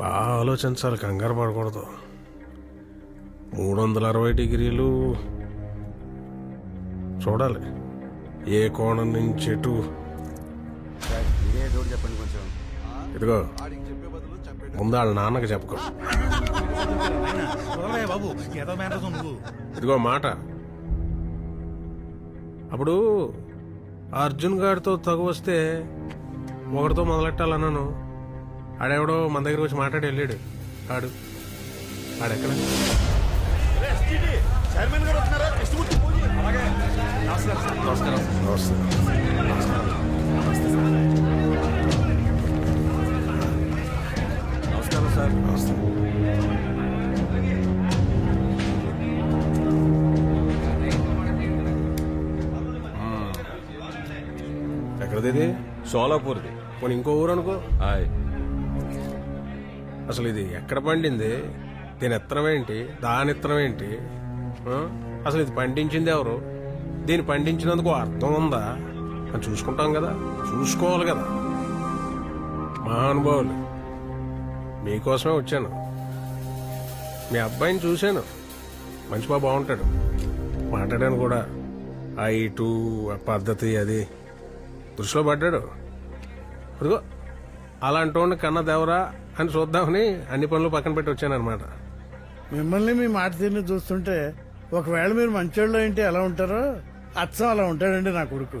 బాగా ఆలోచించాలి కంగారు పడకూడదు. మూడు వందల అరవై డిగ్రీలు చూడాలి. ఏ కోణం నుంచి ఎటు? చెప్పండి కొంచెం ఇదిగో ముందు వాళ్ళ నాన్నకి చెప్పుకో. బాబు నువ్వు ఇదిగో మాట. అప్పుడు అర్జున్ గారితో తగు వస్తే ఒకటితో మొదలెట్టాలన్నాను. ఆడెవడో మన దగ్గర వచ్చి మాట్లాడి వెళ్ళాడు. ఆడు. ఆడెక్కడ? చైర్మన్ గారు వస్తున్నారా కృష్ణమూర్తి పూజ అలాగే నమస్కారం నమస్తే నమస్కారం సార్. ఎక్కడిది సోలాపూర్ది. పోనీ ఇంకో ఊరు అనుకో. హాయ్ అసలు ఇది ఎక్కడ పండింది? దీని ఎత్తనం ఏంటి? దాని ఇత్తనం ఏంటి? అసలు ఇది పండించింది ఎవరు? దీన్ని పండించినందుకు అర్థం ఉందా? అని చూసుకుంటాం కదా. చూసుకోవాలి కదా. మహానుభావులు మీకోసమే వచ్చాను. మీ అబ్బాయిని చూశాను. మంచి బాబు బాగుంటాడు. మాట్లాడాను కూడా. ఆ ఇటు ఆ పద్ధతి అది. దృష్టిలో పడ్డాడు. అదిగో అలాంటి వాడిని కన్న దేవరా అని చూద్దామని అన్ని పనులు పక్కన పెట్టి వచ్చాను అనమాట మిమ్మల్ని మీ మాట తీరుని చూస్తుంటే ఒకవేళ మీరు మంచోళ్ళు ఏంటి ఎలా ఉంటారో? అచ్చం అలా ఉంటాడండి నా కొడుకు.